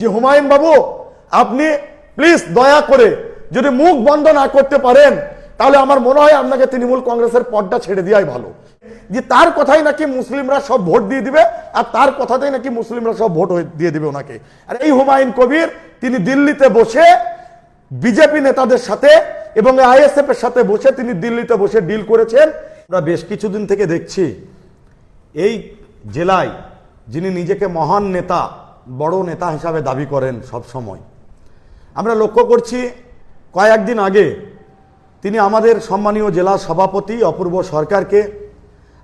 যে হুমায়ুন বাবু, আপনি প্লিজ দয়া করে যদি মুখ বন্ধ না করতে পারেন, তাহলে আমার মনে হয় আপনাকে তৃণমূল কংগ্রেসের পদটা ছেড়ে দেওয়াই ভালো। যে তার কথাই নাকি মুসলিমরা সব ভোট দিয়ে দিবে, আর তার কথাতেই নাকি মুসলিমরা সব ভোট দিয়ে দিবে ওনাকে। আর এই হুমায়ুন কবির, তিনি দিল্লিতে বসে বিজেপি নেতাদের সাথে এবং আইএসএফ এর সাথে বসে তিনি দিল্লিতে বসে ডিল করেছেন। আমরা বেশ কিছুদিন থেকে দেখছি, এই জেলায় যিনি নিজেকে মহান নেতা বড় নেতা হিসাবে দাবি করেন সব সময়। আমরা লক্ষ্য করছি কয়েকদিন আগে তিনি আমাদের সম্মানীয় জেলা সভাপতি অপূর্ব সরকারকে,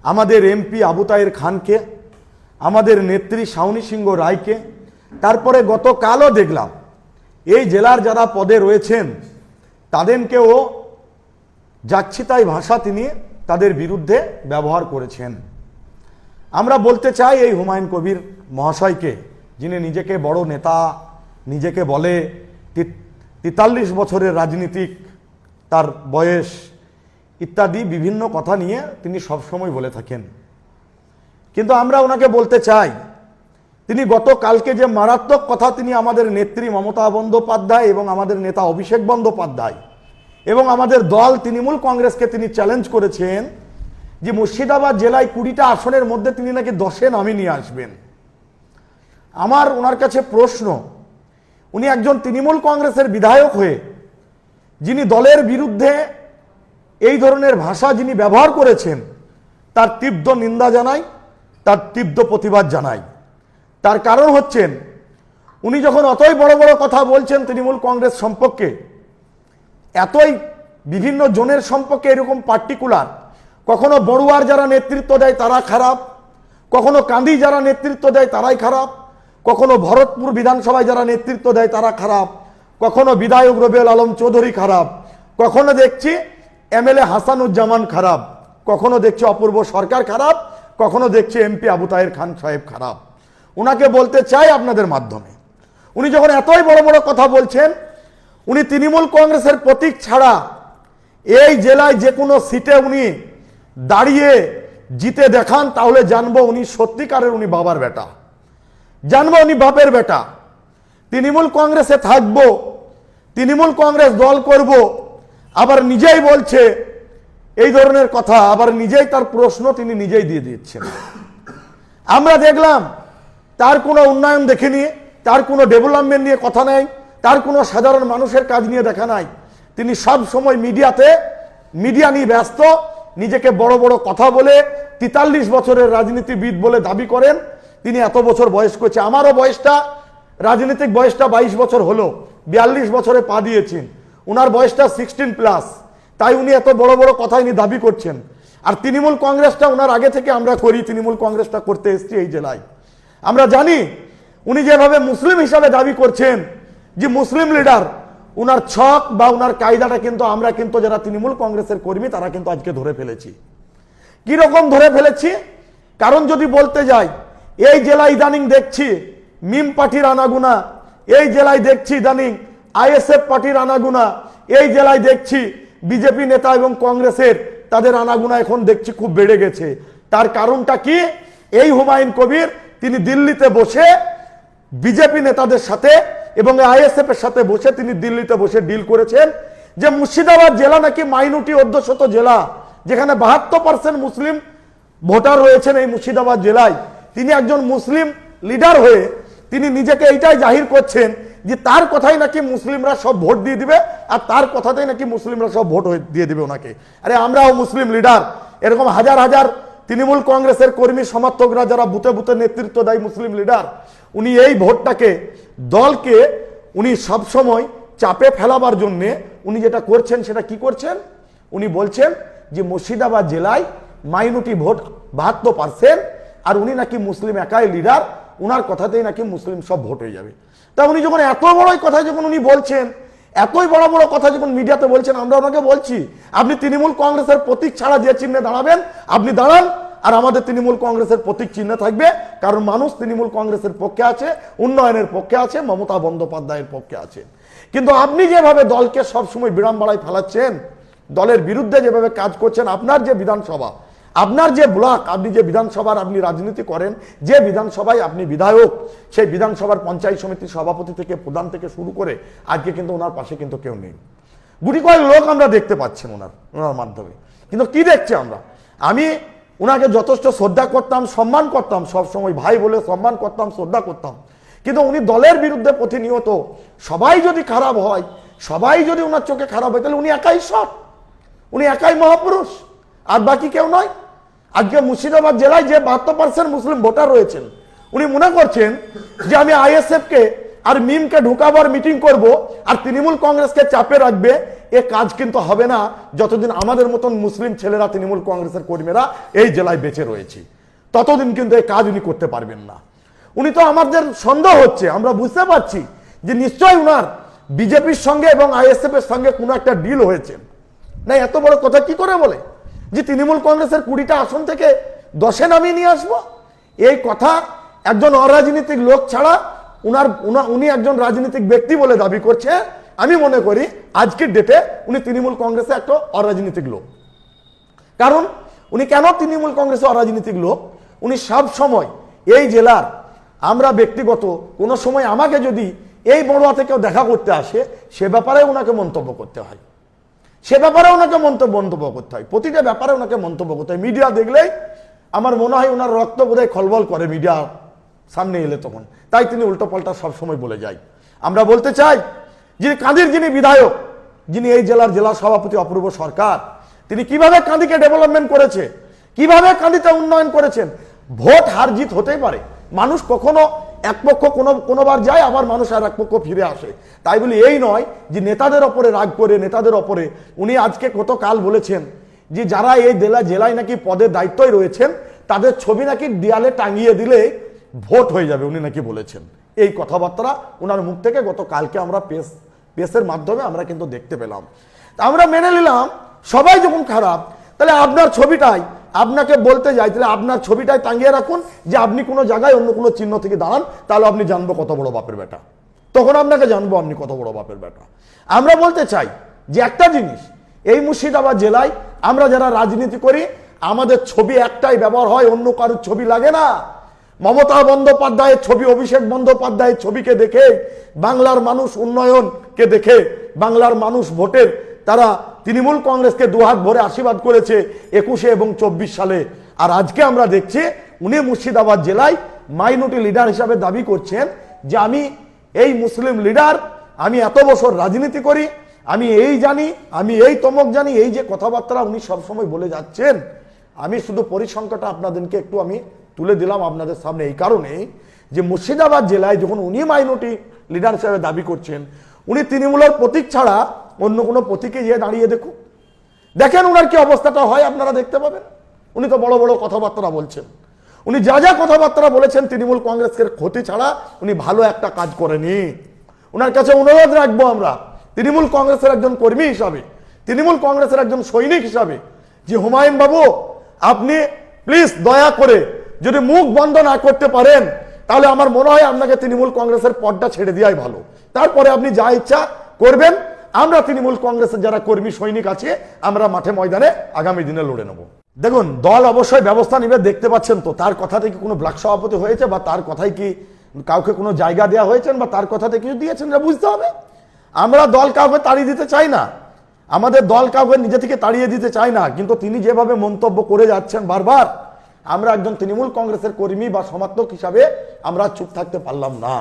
আমাদের এমপি আবু তায়ের খানকে, আমাদের নেত্রী শাওনি সিংহ রায়কে, তারপরে গতকালও দেখলাম, এই জেলার যারা পদে রয়েছেন, তাদেরকেও যাচ্ছিতাই ভাষা তিনি তাদের বিরুদ্ধে ব্যবহার করেছেন। আমরা বলতে চাই এই হুমায়ুন কবির মহাশয়কে যিনি নিজেকে বড় নেতা, নিজেকে বলে তেতাল্লিশ বছরের রাজনীতিক তার বয়স ইত্যাদি বিভিন্ন কথা নিয়ে তিনি সবসময় বলে থাকেন। কিন্তু আমরা ওনাকে বলতে চাই, তিনি গতকালকে যে মারাত্মক কথা তিনি আমাদের নেত্রী মমতা বন্দ্যোপাধ্যায় এবং আমাদের নেতা অভিষেক বন্দ্যোপাধ্যায় এবং আমাদের দল তৃণমূল কংগ্রেসকে তিনি চ্যালেঞ্জ করেছেন যে মুর্শিদাবাদ জেলায় কুড়িটা আসনের মধ্যে তিনি নাকি দশে নামে নিয়ে আসবেন। আমার ওনার কাছে প্রশ্ন। উনি একজন তৃণমূল কংগ্রেসের বিধায়ক হয়ে, যিনি দলের বিরুদ্ধে এই ধরনের ভাষা যিনি ব্যবহার করেছেন, তার তীব্র নিন্দা জানাই, তার তীব্র প্রতিবাদ জানাই। তার কারণ হচ্ছেন, উনি যখন অতই বড় বড় কথা বলছেন তৃণমূল কংগ্রেস সম্পর্কে, এতই বিভিন্ন জনের সম্পর্কে এরকম পার্টিকুলার কখনো বড়ুয়ার যারা নেতৃত্ব দেয় তারা খারাপ, কখনো কান্দি যারা নেতৃত্ব দেয় তারাই খারাপ কখনো ভরতপুর বিধানসভায় যারা নেতৃত্ব দেয় তারা খারাপ, কখনো বিধায়ক রবিউল আলম চৌধুরী খারাপ, কখনো দেখছি এমএলএ হাসানুজ্জামান খারাপ, কখনো দেখছি অপূর্ব সরকার খারাপ, কখনো দেখছি এমপি আবু তাহের খান সাহেব খারাপ। ওনাকে বলতে চাই আপনাদের মাধ্যমে। উনি যখন এতই বড় বড় কথা বলছেন, উনি তৃণমূল কংগ্রেসের প্রতীক ছাড়া এই জেলায় যে কোনো সিটে উনি দাঁড়িয়ে জিতে দেখান, তাহলে জানব উনি সত্যিকারের উনি বাবার বেটা। জানব উনি বাপের বেটা। তৃণমূল কংগ্রেসে থাকব, তৃণমূল কংগ্রেস দল করব, আবার নিজেই বলছে এই ধরনের কথা, আবার নিজেই তার প্রশ্ন তিনি নিজেই দিয়ে দিচ্ছেন। আমরা দেখলাম তার কোনো উন্নয়ন দেখিনি, তার কোনো ডেভেলপমেন্ট নিয়ে কথা নাই, তার কোনো সাধারণ মানুষের কাজ নিয়ে দেখা নাই। তিনি সব সময় মিডিয়াতে, মিডিয়া নিয়ে ব্যস্ত, নিজেকে বড় বড় কথা বলে, তেতাল্লিশ বছরের রাজনীতিবিদ বলে দাবি করেন তিনি এত বছর বয়স করছে। আমারও বয়সটা, রাজনৈতিক বয়সটা বাইশ বছর হলো। বিয়াল্লিশ বছরে পা দিয়েছেন। ওনার বয়সটা সিক্সটিন প্লাস তাই উনি এত বড় বড় কথা ইনি দাবি করছেন। আর তৃণমূল কংগ্রেসটা ওনার আগে থেকে আমরা করি, তৃণমূল কংগ্রেসটা করতে এসছি এই জেলায়। আমরা জানি, উনি যেভাবে মুসলিম হিসাবে দাবি করছেন যে মুসলিম লিডার উনার ছক বা উনার কায়দাটা কিন্তু আমরা কিন্তু যারা তৃণমূল কংগ্রেসের কর্মী, তারা কিন্তু আজকে ধরে ফেলেছি। কি রকম ধরে ফেলেছি? কারণ যদি বলতে যাই এই জেলায় ইদানিং দেখছি মিম পার্টির আনাগুনা, এই জেলায় দেখছি ইদানিং আইএসএফ পার্টির আনাগুনা, এই জেলায় দেখছি বিজেপি নেতা এবং কংগ্রেসের তাদের আনাগুনা এখন দেখছি খুব বেড়ে গেছে। তার কারণটা কি? এই হুমায়ুন কবির, তিনি দিল্লিতে বসে বিজেপি নেতাদের সাথে এবং আইএসএফ এর সাথে বসে তিনি দিল্লিতে বসে ডিল করেছেন যে মুর্শিদাবাদ জেলা নাকি মাইনরিটি অধ্যুষিত জেলা, যেখানে বাহাত্তর পার্সেন্ট মুসলিম ভোটার রয়েছেন এই মুর্শিদাবাদ জেলায়। তিনি একজন মুসলিম লিডার হয়ে তিনি নিজেকে এইটাই জাহির করছেন যে তার কথাই নাকি মুসলিমরা সব ভোট দিয়ে দিবে আর তার কথাতেই নাকি মুসলিমরা সব ভোট দিয়ে দিবে ওনাকে। আরে আমরাও মুসলিম লিডার। এরকম হাজার হাজার তৃণমূল কংগ্রেসের কর্মী সমর্থকরা যারা বুথে বুথে নেতৃত্ব দেয় মুসলিম লিডার, উনি এই ভোটটাকে দলকে উনি সবসময় চাপে ফেলাবার জন্যে উনি যেটা করছেন সেটা কি করছেন? উনি বলছেন যে মুর্শিদাবাদ জেলায় মাইনরিটি ভোট বাহাত্তর পার্সেন্ট আর উনি নাকি মুসলিম একাই লিডার উনার কথাতেই নাকি মুসলিম সব ভোট হয়ে যাবে। তা উনি যখন এত বড়ই কথা যখন উনি বলছেন, এতই বড় বড় কথা যখন মিডিয়াতে বলছেন, আমরা ওনাকে বলছি, আপনি তৃণমূল কংগ্রেসের প্রতীক ছাড়া যে চিহ্নে দাঁড়াবেন, আপনি দাঁড়ান, আর আমাদের তৃণমূল কংগ্রেসের প্রতীক চিহ্ন থাকবে, কারণ মানুষ তৃণমূল কংগ্রেসের পক্ষে আছে, উন্নয়নের পক্ষে আছে, মমতা বন্দ্যোপাধ্যায়ের পক্ষে আছে। কিন্তু আপনি যেভাবে দলকে সবসময় বিড়াম বাড়ায় ফেলাচ্ছেন, দলের বিরুদ্ধে যেভাবে কাজ করছেন, আপনার যে বিধানসভা আপনার যে ব্লক, আপনি যে বিধানসভার আপনি রাজনীতি করেন, যে বিধানসভায় আপনি বিধায়ক, সেই বিধানসভার পঞ্চায়েত সমিতির সভাপতি থেকে, প্রধান থেকে শুরু করে আজকে কিন্তু ওনার পাশে কিন্তু কেউ নেই। গুটি কয়েক লোক আমরা দেখতে পাচ্ছেন ওনার ওনার মাধ্যমে। কিন্তু কি দেখছি আমরা? আমি ওনাকে যথেষ্ট শ্রদ্ধা করতাম, সম্মান করতাম সব সময় ভাই বলে সম্মান করতাম, শ্রদ্ধা করতাম। কিন্তু উনি দলের বিরুদ্ধে প্রতিনিয়ত, সবাই যদি খারাপ হয়, সবাই যদি ওনার চোখে খারাপ হয়, তাহলে উনি একাই সৎ, উনি একাই মহাপুরুষ, আর বাকি কেউ নয়। আজকে মুর্শিদাবাদ জেলায় যে বাহাত্তর পার্সেন্ট মুসলিম ভোটার রয়েছেন, উনি মনে করছেন যে আমি আইএসএফকে আর মিমকে ঢুকাবার মিটিং করব আর তৃণমূল কংগ্রেসকে চাপে রাখবে, এ কাজ কিন্তু হবে না। যতদিন আমাদের মতন মুসলিম ছেলেরা তৃণমূল কংগ্রেসের কর্মীরা এই জেলায় বেঁচে রয়েছে, ততদিন কিন্তু এই কাজ উনি করতে পারবেন না। উনি তো আমাদের সন্দেহ হচ্ছে, আমরা বুঝতে পারছি যে নিশ্চয়ই উনার বিজেপির সঙ্গে এবং আইএসএফ এর সঙ্গে কোনো একটা ডিল হয়েছে। না, এত বড় কথা কি করে বলে? যে তৃণমূল কংগ্রেসের কুড়িটা আসন থেকে দশে নামিয়ে নিয়ে আসব। এই কথা একজন অরাজনীতিক লোক ছাড়া উনার উনা- একজন রাজনৈতিক ব্যক্তি বলে দাবি করছে। আমি মনে করি আজকের ডেটে উনি তৃণমূল কংগ্রেসে একটা অরাজনীতিক লোক। কারণ উনি কেন তৃণমূল কংগ্রেসে অরাজনীতিক লোক? উনি সব সময় এই জেলার আমরা ব্যক্তিগত কোনো সময় আমাকে যদি এই বড়ুয়া থেকেও দেখা করতে আসে, সে ব্যাপারে ওনাকে মন্তব্য করতে হয়। সে ব্যাপারে ওনাকে মন্তব্য মন্তব্য করতে হয়। প্রতিটা ব্যাপারে ওনাকে মন্তব্য করতে হয়। মিডিয়া দেখলেই আমার মনে হয় ওনার রক্ত বোধহয় খলবল করে মিডিয়া সামনে এলে তখন। তাই তিনি উল্টো পাল্টা সবসময় বলে যায়। আমরা বলতে চাই যিনি কাঁদির যিনি বিধায়ক, যিনি এই জেলার জেলা সভাপতি, অপূর্ব সরকার, তিনি কীভাবে কাঁদিকে ডেভেলপমেন্ট করেছে, কীভাবে কাঁদিতে উন্নয়ন করেছেন, ভোট হার জিত হতেই পারে। মানুষ কখনো এক পক্ষ কোনো, কোনোবার যায়, আবার মানুষ আর এক পক্ষ ফিরে আসে। তাই বলি, এই নয় যে নেতাদের ওপরে রাগ করে, নেতাদের ওপরে। উনি আজকে কত কাল বলেছেন যে যারা এই জেলা, জেলায় নাকি পদের দায়িত্বই রয়েছেন, তাদের ছবি নাকি দেয়ালে টাঙিয়ে দিলে ভোট হয়ে যাবে, উনি নাকি বলেছেন। এই কথাবার্তা ওনার মুখ থেকে গত কালকে আমরা পেস পেসের মাধ্যমে আমরা কিন্তু দেখতে পেলাম। আমরা মেনে নিলাম, সবাই যখন খারাপ তাহলে আপনার ছবিটাই, আপনাকে বলতে যাই, তাহলে আপনার ছবিটাই টাঙিয়ে রাখুন যে আপনি কোনো জায়গায় অন্য কোনো চিহ্ন থেকে দাঁড়ান, তাহলে আপনি জানব কত বড় বাপের বেটা। তখন আপনাকে জানব আপনি কত বড় বাপের বেটা। আমরা বলতে চাই যে একটা জিনিস, এই মুর্শিদাবাদ জেলায় আমরা যারা রাজনীতি করি, আমাদের ছবি একটাই ব্যবহার হয়, অন্য কারোর ছবি লাগে না। মমতা বন্দ্যোপাধ্যায়ের ছবি, অভিষেক বন্দ্যোপাধ্যায়ের ছবিকে দেখে বাংলার মানুষ উন্নয়নকে দেখে বাংলার মানুষ ভোটের তারা তৃণমূল কংগ্রেসকে দুহাত ভরে আশীর্বাদ করেছে একুশে এবং চব্বিশ সালে। আর আজকে আমরা দেখছি উনি মুর্শিদাবাদ জেলায় মাইনরিটি লিডার হিসাবে দাবি করছেন যে আমি এই মুসলিম লিডার আমি এত বছর রাজনীতি করি, আমি এই জানি, আমি এই তমক জানি, এই যে কথাবার্তা উনি সবসময় বলে যাচ্ছেন, আমি শুধু পরিসংখ্যাটা আপনাদেরকে একটু আমি তুলে দিলাম আপনাদের সামনে। এই কারণে যে মুর্শিদাবাদ জেলায় যখন উনি মাইনরিটি লিডার হিসাবে দাবি করছেন, উনি তৃণমূলের প্রতীক ছাড়া অন্য কোনো প্রতীকে গিয়ে দাঁড়িয়ে দেখুন। দেখেন ওনার কি অবস্থাটা হয়, আপনারা দেখতে পাবেন। উনি তো বড় বড় কথাবার্তা বলছেন। উনি যা যা কথাবার্তা বলেছেন, তৃণমূল কংগ্রেসের ক্ষতি ছাড়া উনি ভালো একটা কাজ করেনি। ওনার কাছে অনুরোধ রাখব আমরা, তৃণমূল কংগ্রেসের একজন কর্মী হিসাবে, তৃণমূল কংগ্রেসের একজন সৈনিক হিসাবে যে হুমায়ুন বাবু আপনি প্লিজ দয়া করে যদি মুখ বন্ধ না করতে পারেন, তাহলে আমার মনে হয় আপনাকে তৃণমূল কংগ্রেসের পদটা ছেড়ে দেওয়াই ভালো। তারপরে আপনি যা ইচ্ছা করবেন আমরা তৃণমূল কংগ্রেসের যারা কর্মী, সৈনিক আছে, আমরা মাঠে ময়দানে আগামী দিনে লড়ে নেব। দেখুন, দল অবশ্যই ব্যবস্থা নিবে, দেখতে পাচ্ছেন তো, তার কথা থেকে কোনো ব্লক সভাপতি হয়েছে বা তার কথাই কি কাউকে কোনো জায়গা দেওয়া হয়েছেন বা তার কথাতে কিছু দিয়েছেন, এটা বুঝতে হবে। আমরা দল কাউকে তাড়িয়ে দিতে চাই না। আমাদের দল কাউকে নিজে থেকে তাড়িয়ে দিতে চাই না, কিন্তু তিনি যেভাবে মন্তব্য করে যাচ্ছেন বারবার, আমরা একজন তৃণমূল কংগ্রেসের কর্মী বা সমর্থক হিসাবে আমরা চুপ থাকতে পারলাম না।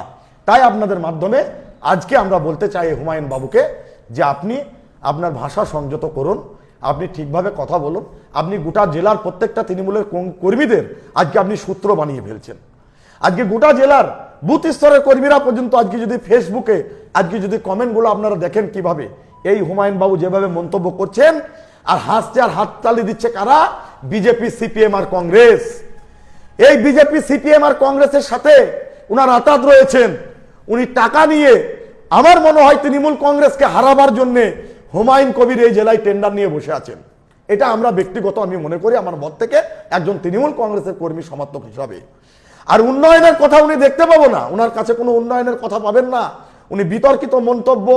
তাই আপনাদের মাধ্যমে আজকে আমরা বলতে চাই হুমায়ুন বাবুকে যে আপনি আপনার ভাষা সংযত করুন, আপনি ঠিকভাবে কথা বলুন। আপনি গোটা জেলার প্রত্যেকটা তৃণমূলের কর্মীদের আজকে আপনি সূত্র বানিয়ে ফেলছেন। আজকে গোটা জেলার বুথ স্তরের কর্মীরা পর্যন্ত আজকে যদি ফেসবুকে আজকে যদি কমেন্টগুলো আপনারা দেখেন কীভাবে, এই হুমায়ুন বাবু যেভাবে মন্তব্য করছেন, আর হাসছে আর হাততালি দিচ্ছে কারা? বিজেপি সিপিএম আর কংগ্রেস। এই বিজেপি সিপিএম আর কংগ্রেসের সাথে ওনার আতাত রয়েছেন। উনি টাকা নিয়ে আমার মনে হয় তৃণমূল কংগ্রেসকে হারাবার জন্য হুমায়ুন কবির এই জেলায় টেন্ডার নিয়ে বসে আছেন। এটা আমরা ব্যক্তিগত আমি মনে করি, আমার মত থেকে একজন তৃণমূল কংগ্রেসের কর্মী সমর্থক হিসাবে। আর উন্নয়নের কথা উনি দেখতে পাবো না ওনার কাছে কোনো উন্নয়নের কথা পাবেন না। উনি বিতর্কিত মন্তব্য,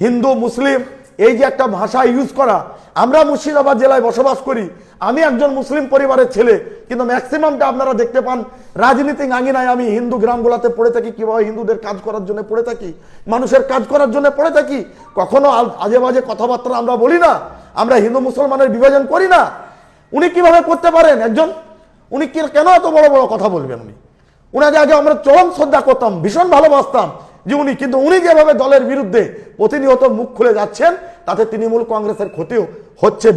হিন্দু, মুসলিম এই যে একটা ভাষা ইউজ করা, আমরা মুর্শিদাবাদ জেলায় বসবাস করি, আমি একজন মুসলিম পরিবারের ছেলে, কিন্তু ম্যাক্সিমামটা আপনারা দেখতে পান রাজনীতিক আঙিনায় আমি হিন্দু গ্রামগুলোতে পড়ে থাকি, কীভাবে হিন্দুদের কাজ করার জন্য পড়ে থাকি, মানুষের কাজ করার জন্য পড়ে থাকি, কখনো আজে বাজে কথাবার্তা আমরা বলি না, আমরা হিন্দু মুসলমানের বিভাজন করি না। উনি কীভাবে করতে পারেন? একজন, উনি কেন এত বড় বড় কথা বলবেন উনি? উনাকে আগে আমরা চরম শ্রদ্ধা করতাম, ভীষণ ভালোবাসতাম। যে উনি কিন্তু উনি যেভাবে দলের বিরুদ্ধে প্রতিনিয়ত মুখ খুলে যাচ্ছেন, তাতে তৃণমূল কংগ্রেসের ক্ষতি হচ্ছে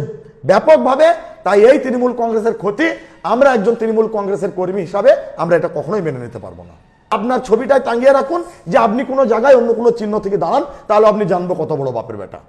ব্যাপকভাবে। তাই এই তৃণমূল কংগ্রেসের ক্ষতি, আমরা একজন তৃণমূল কংগ্রেসের কর্মী হিসাবে আমরা এটা কখনোই মেনে নিতে পারব না। আপনার ছবিটায় টাঙ্গিয়ে রাখুন যে আপনি কোনো জায়গায় অন্য কোনো চিহ্ন থেকে দাঁড়ান, তাহলে আপনি জানব কত বড় বাপের বেটা।